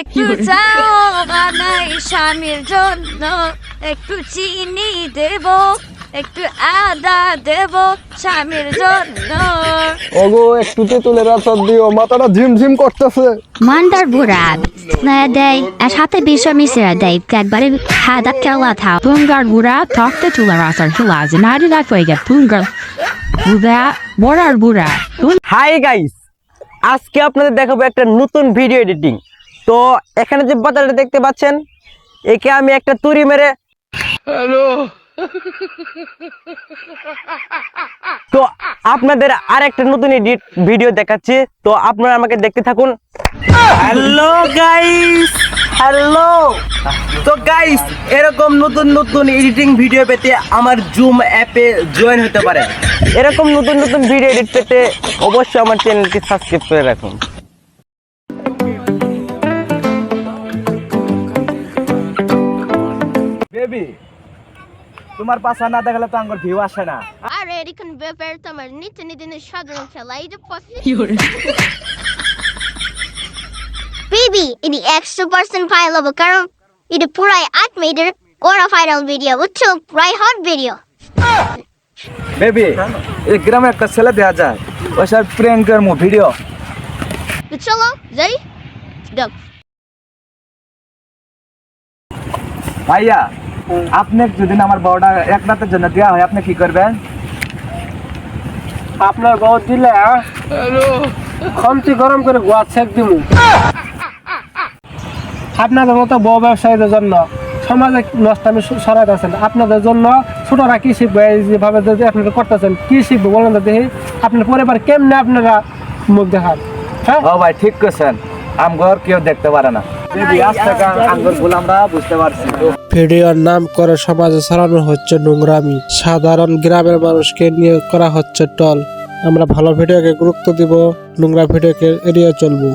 একটু চাও বানাই স্বামীর জন্য একটু চিনি দেব একটু আদা দেব স্বামীর জন্য ওগো একটু তেঁতুলের আচার দিও মাথাটা ঝিমঝিম করতেছে burad. Na day, at hata bisa misera day, একবারে হাদা কেলা থাও Pungar bura takta tular asar hilaz. Nadi da koyga pungar. Buda borar bura. Hi guys আজকে আপনাদের দেখাবো একটা নতুন ভিডিও এডিটিং তো এখানে যে বাজারটা দেখতে পাচ্ছেন একে আমি একটা তুড়ি মেরে তো আপনাদের আর একটা নতুন এডিট ভিডিও দেখাচ্ছি তো আপনারা আমাকে দেখতে থাকুন। Hello guys hello. তো গাইস এরকম নতুন নতুন এডিটিং ভিডিও পেতে আমার জুম অ্যাপে জয়েন হতে পারে এরকম নতুন নতুন ভিডিও এডিট পেতে অবশ্যই আমার চ্যানেলটি সাবস্ক্রাইব করে রাখুন। বেবি তোমার পাশা না দেখালে তো আমার ভিউ আসে না। আরে এরকম ব্যাপার? তোমার নিত্য নিদিনের সাধারণ খেলা এই যে বেবি এটি একশো পার্সেন্ট ফাইল হবে কারণ এটি পুরাই আট মিনিটের ওরা ফাইনাল ভিডিও বুঝছ? প্রায় হট ভিডিও বেবি এই গ্রামে একটা ছেলে দেওয়া যায় ওই সব প্রেঙ্কের মো ভিডিও চলো যাই। ভাইয়া আপনি যদি আমার বউটা এক রাতের জন্য দেওয়া হয় আপনি কি করবেন? আপনার বউ দিলে খমতি গরম করে গোয়া ছেক দিমু। আপনাদের মতো বউ ব্যবসায়ীদের জন্য সমাজে নষ্ট আমি সরাইতেছেন আপনাদের জন্য ছোটরা কি শিখবে? এই যেভাবে যদি আপনারা করতেছেন কি শিখবে বলেন তো দেখি। আপনার পরিবার কেমনে আপনারা মুখ দেখান? হ্যাঁ? ও ভাই ঠিক করছেন আমগর কেউ দেখতে পারে না। ভিডিওর নাম করে সমাজে ছড়ানো হচ্ছে নোংরামি। সাধারণ গ্রামের মানুষকে নিয়ে করা হচ্ছে টল। আমরা ভালো ভিডিওকে গুরুত্ব দিব, নোংরা ভিডিওকে এড়িয়ে চলবো।